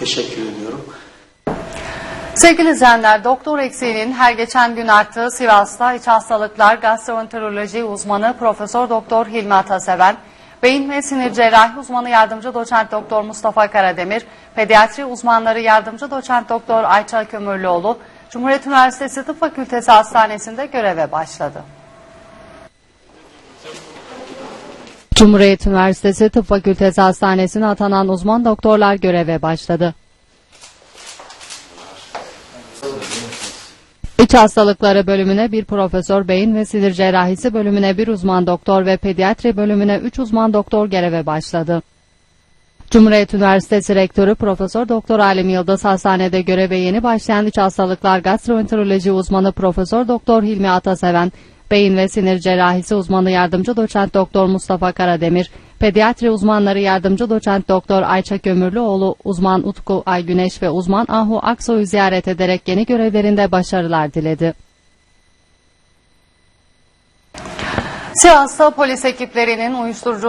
Teşekkür ediyorum. Sevgili izleyenler, doktor eksiğinin her geçen gün arttığı Sivas'ta iç hastalıklar gastroenteroloji uzmanı Profesör Doktor Hilmi Ataseven, beyin ve sinir cerrahi uzmanı yardımcı doçent doktor Mustafa Karademir, pediatri uzmanları yardımcı doçent doktor Ayça Kömürlüoğlu, Cumhuriyet Üniversitesi Tıp Fakültesi Hastanesi'nde göreve başladı. Cumhuriyet Üniversitesi Tıp Fakültesi Hastanesi'ne atanan uzman doktorlar göreve başladı. İç hastalıkları bölümüne bir profesör, beyin ve sinir cerrahisi bölümüne bir uzman doktor ve pediatri bölümüne üç uzman doktor göreve başladı. Cumhuriyet Üniversitesi Rektörü Profesör Doktor Alim Yıldız hastanede göreve yeni başlayan iç hastalıklar gastroenteroloji uzmanı Profesör Doktor Hilmi Ataseven, beyin ve sinir cerrahisi uzmanı yardımcı doçent doktor Mustafa Karademir, pediatri uzmanları yardımcı doçent doktor Ayça Kömürlüoğlu, uzman Utku Aygüneş ve uzman Ahu Aksoy'u ziyaret ederek yeni görevlerinde başarılar diledi. Sivas'ta polis ekiplerinin uyuşturucu